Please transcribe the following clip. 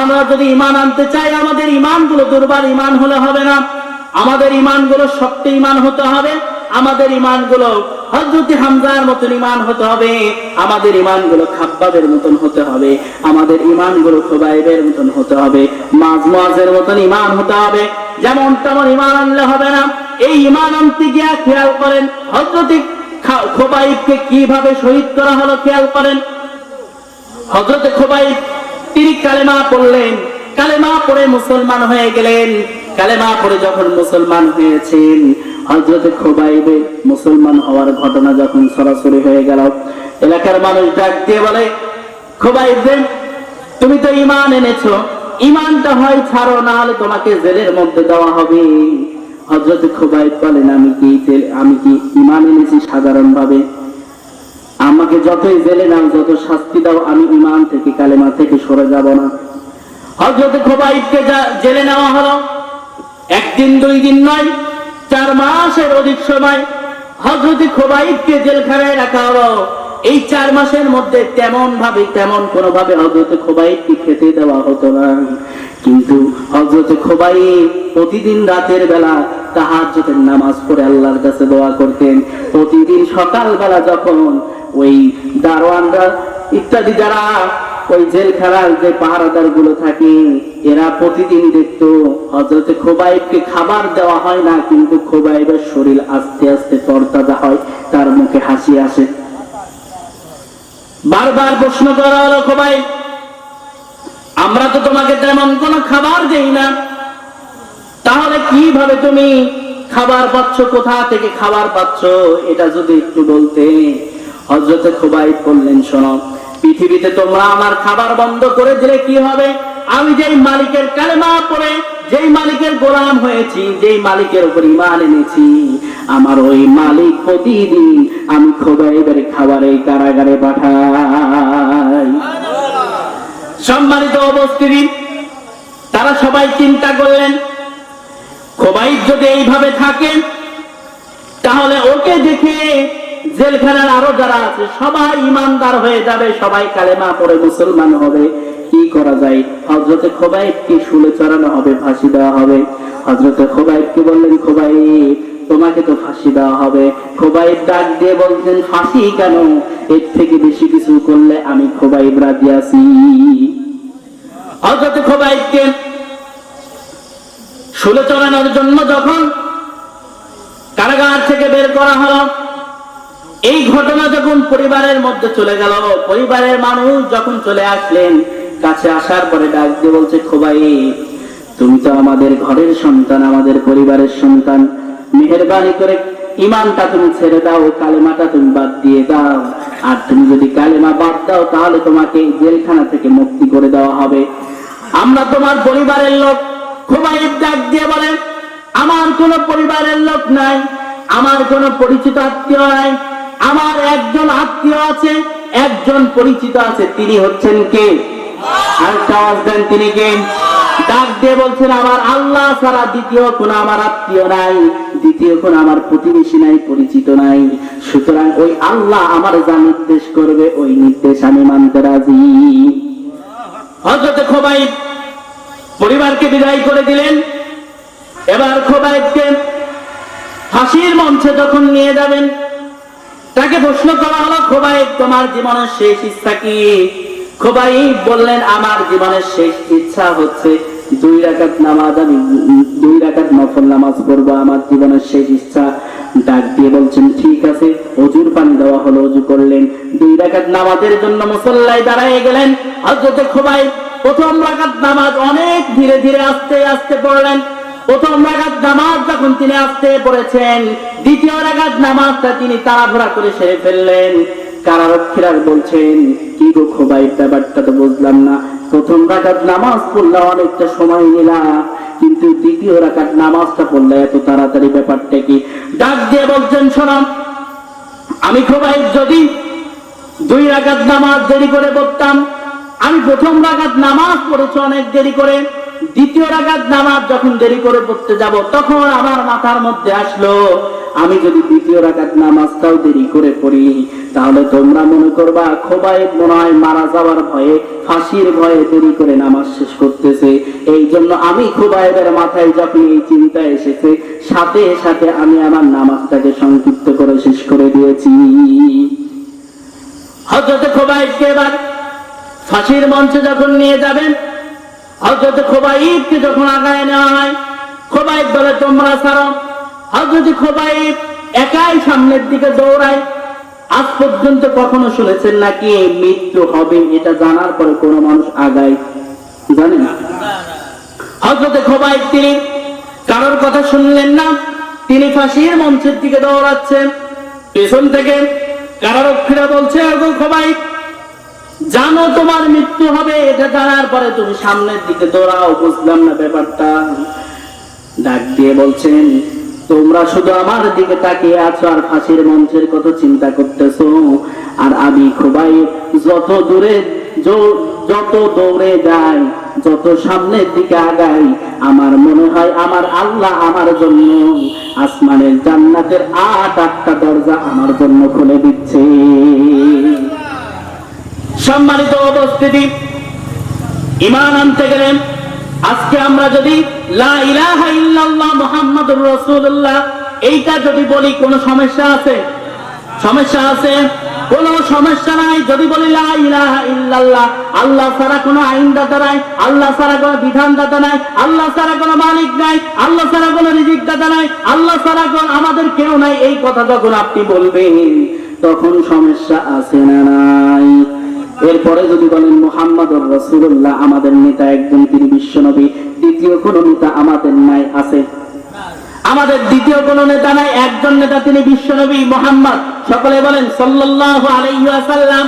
আমরা যদি ইমান আনতে চাই, আমাদের ইমানগুলো দুর্বার ইমান হলে হবে না। আমাদের ইমানগুলো শক্ত ইমান হতে হবে। আমাদের ইমানগুলো হজরতি হামজার মতন ইমান হতে হবে। আমাদের ইমানগুলো মতন হতে হবে। আমাদের ইমানগুলো খোবাইবের মতন হতে হবে। মতন ইমান হতে হবে। যেমন তেমন ইমান আনলে হবে না। এই ইমান আনতে গিয়া খেয়াল করেন হজরতি খোবাইবকে কীভাবে শহীদ করা হলো খেয়াল করেন? হজরত খোবাইব তিনি কালেমা পড়লেন। কালেমা পড়ে মুসলমান হয়ে গেলেন। কালেমা পড়ে যখন মুসলমান হয়েছেন হজরত খোবাইবে মুসলমান হওয়ার ঘটনা যখন সরাসরি হয়ে গেল, এলাকার মানুষ ডাক দিয়ে বলে, খোবাইবে, তুমি তো ইমান এনেছো। ইমানটা হয় ছাড়ো না হলে তোমাকে জেলের মধ্যে দেওয়া হবে। হজরত খোবাইব বলেন, আমি কি আমি কি ইমান এনেছি সাধারণ ভাবে আমাকে যতই জেলে নাও, যত শাস্তি দাও, আমি ইমান থেকে, কালেমা থেকে সরে যাব না। হজরত খোবাইবকে জেলে নেওয়া হলো, একদিন, দুই দিন নয়, চার মাসের অধিক সময় হজরত খোবাইবকে জেলখানায় রাখা হলো। এই চার মাসের মধ্যে তেমন ভাবে তেমন কোন ভাবে হজরত খোবাইবকে খেতে দেওয়া হতো না। কিন্তু হজরত খোবাইব প্রতিদিন রাতের বেলা তাহাজ্জুদের নামাজ পড়ে আল্লাহর কাছে দোয়া করতেন। প্রতিদিন সকালবেলা যখন ওই দারোয়ানরা ইত্যাদি যারা ওই জেলখানার যে পাহারাদারগুলো থাকে, এরা প্রতিদিন দেখতো হজরতে খোবাইবকে খাবার দেওয়া হয় না, কিন্তু খোবাইবের শরীর আস্তে আস্তে তরতাজা হয়, তার মুখে হাসি আসে। বারবার প্রশ্ন করা হলো, খোবাইব, আমরা তো তোমাকে তেমন কোনো খাবার দেই না। তাহলে কীভাবে তুমি খাবার পাচ্ছ, কোথা থেকে খাবার পাচ্ছ, এটা যদি একটু বলতে? হজরতে খোবাই বললেন, শোনো, পৃথিবীতে তোমরা আমার খাবার বন্ধ করে দিলে কি হবে? আমি যেই মালিকের কালেমা পড়ে, যেই মালিকের গোলাম হয়েছি, যেই মালিকের উপর ইমান এনেছি, আমার ওই মালিক প্রতিদিন আমি খোবাইবের খাবার এই কারাগারে পাঠাই। সম্মানিত অবস্থিতি তারা সবাই চিন্তা করলেন, খোবাইব যদি এইভাবে থাকেন তাহলে ওকে দেখে জেলখানার আরও যারা আছে, সবাই ইমানদার হয়ে যাবে, সবাই কালেমা পড়ে মুসলমান হবে। কি করা যায়? হজরতে খোবাইবকে শুলে চড়ানো হবে, ফাঁসি দেওয়া হবে। হজরতে খোবাইবকে বললেন, খোবাইব, তোমাকে তো ফাঁসি দেওয়া হবে। খোবাইব ডাক দিয়ে বলছেন, ফাঁসি কেন? এর থেকে বেশি কিছু করলে আমি খোবাইব রাজি আছি। হজরতে খোবাইবকে শুলে চড়ানোর জন্য যখন কারাগার থেকে বের করা হলো এই ঘটনা যখন পরিবারের মধ্যে চলে গেল, পরিবারের মানুষ যখন চলে আসলেন, কাছে আসার পরে ডাক দিয়ে বলছে, খোবাই, তুমি তো আমাদের ঘরের সন্তান, আমাদের পরিবারের সন্তান। মেহরবানি করে ইমানটা তুমি ছেড়ে দাও, কালেমাটা তুমি বাদ দিয়ে দাও। আর তুমি যদি কালেমা বাদ দাও, তাহলে তোমাকে জেলখানা থেকে মুক্তি করে দেওয়া হবে। আমরা তোমার পরিবারের লোক। খুবাইব ডাক দিয়ে বলেন আমার কোনো পরিবারের লোক নাই, আমার কোনো পরিচিত আত্মীয় নাই আমার একজন আত্মীয় আছে, একজন পরিচিত আছে, তিনি হচ্ছেন কে? আর আওয়াজ দেন তিনি কে? ডাক দিয়ে বলছেন, আমার আল্লাহ ছাড়া দ্বিতীয় কোন আমার আত্মীয় নাই, দ্বিতীয় কোন আমার প্রতিবেশী নাই, পরিচিত নাই। সুতরাং ওই আল্লাহ আমার যা নির্দেশ করবে, ওই নির্দেশ আমি মানতে রাজি। হজরত খোবাইব পরিবারকে বিদায় করে দিলেন। এবার খোবাইবকে ফাঁসির মঞ্চে যখন নিয়ে যাবেন তাকে প্রশ্ন করা হলো, খোবাইব, তোমার জীবনের শেষ ইচ্ছা কি? খোবাইব বললেন, আমার জীবনের শেষ ইচ্ছা হচ্ছে দুই রাকাত নামাজ, আমি দুই রাকাত নফল নামাজ পড়ব, আমার জীবনের শেষ ইচ্ছা। ডাক দিয়ে বলছেন, ঠিক আছে, অজুর পানি দেওয়া হলো, অজু করলেন। দুই রাকাত নামাজের জন্য মুসল্লায় দাঁড়ায় গেলেন। আর হজরতে খোবাইব প্রথম রাকাত নামাজ অনেক ধীরে ধীরে আস্তে আস্তে পড়লেন। প্রথম রাগাত নামাজ যখন তিনি আসতে পড়েছেন, দ্বিতীয় রাগাত নামাজটা তিনি তাড়াহুড়া করে সেরে ফেললেন। কারারক্ষীরা বলছেন, কি গো খোবাই, ব্যাপারটা তো বুঝলাম না। প্রথম রাগাত নামাজ পড়লে অনেকটা সময় নিলা কিন্তু দ্বিতীয় রাগাত নামাজটা পড়লে এত তাড়াতাড়ি ব্যাপারটা কি? ডাক দিয়ে বলছেন শোনাম আমি খোবাই, যদি দুই রাগাত নামাজ দেরি করে পড়তাম, আমি প্রথম রাগাত নামাজ পড়েছি অনেক দেরি করে দ্বিতীয় রাগাত নামাজ যখন দেরি করে পড়তে যাব, তখন আমার মাথার মধ্যে আসলো, আমি যদি দ্বিতীয় রাগাত নামাজটাও দেরি করে পড়ি, তাহলে তোমরা মনে করবা খোবাই মনে হয় মারা যাওয়ার ভয়ে, ফাঁসির ভয়ে দেরি করে নামাজ শেষ করতেছে। এই জন্য আমি খোবাইবের মাথায় যখন এই চিন্তা এসেছে, সাথে সাথে আমি আমার নামাজটাকে সংক্ষিপ্ত করে শেষ করে দিয়েছি। হজরত খোবাইবকে এবার ফাঁসির মঞ্চে যখন নিয়ে যাবেন হজরত খোবাইবকে যখন আগায় নেওয়া হয়, খোবাইব বলে, তোমরা ছাড়ো। হজরত খোবাইব একাই সামনের দিকে দৌড়ায়। আজ পর্যন্ত কখনো শুনেছেন নাকি মৃত্যু হবে এটা জানার পরে কোনো মানুষ আগায়? জানে না। হজরতে খোবাইব তিনি কারোর কথা শুনলেন না। তিনি ফাঁসির মঞ্চের দিকে দৌড়াচ্ছেন। পেছন থেকে কারারক্ষীরা বলছে আগো খোবাইব জানো তোমার মৃত্যু হবে, এটা জানার পরে তুমি সামনের দিকে দৌড়াও, বুঝলাম না ব্যাপারটা। ডাক দিয়ে বলছেন, তোমরা শুধু আমার দিকে তাকিয়ে আছো আর ফাঁসির মঞ্চের কথা চিন্তা করতেছো। আর আমি খুবাই যত দূরে যত দৌড়ে যাই, যত সামনের দিকে আগাই, আমার মনে হয় আমার আল্লাহ আমার জন্য আসমানের জান্নাতের আট আটটা দরজা আমার জন্য খুলে দিচ্ছে। সম্মানিত উপস্থিতি। ইমান আনতে গেলেন আজকে আমরা যদি লা ইলাহা ইল্লাল্লাহ মুহাম্মাদুর রাসূলুল্লাহ, এইটা যদি বলি, কোনো সমস্যা আছে? সমস্যা আছে? কোনো সমস্যা নাই। যদি বলি লা ইলাহা ইল্লাল্লাহ, আল্লাহ ছাড়া কোনো আইনদাতা নাই, আল্লাহ ছাড়া কোনো বিধানদাতা নাই, আল্লাহ ছাড়া কোনো মালিক নাই, আল্লাহ ছাড়া কোনো রিজিকদাতা নাই, আল্লাহ ছাড়া কোনো আমাদের কেউ নাই, এই কথা যখন আপনি বলবেন, তখন সমস্যা আছে না নাই? এরপরে যদি বলেন মোহাম্মদ রসুল্লাহ আমাদের নেতা একজন, তিনি বিশ্বনবী দ্বিতীয় কোন নেতা আমাদের নাই, আছে? আমাদের দ্বিতীয় কোন নেতা নাই, একজন নেতা, তিনি বিশ্বনবী মোহাম্মদ। সকলে বলেন, সাল্লাল্লাহু আলাইহি ওয়াসাল্লাম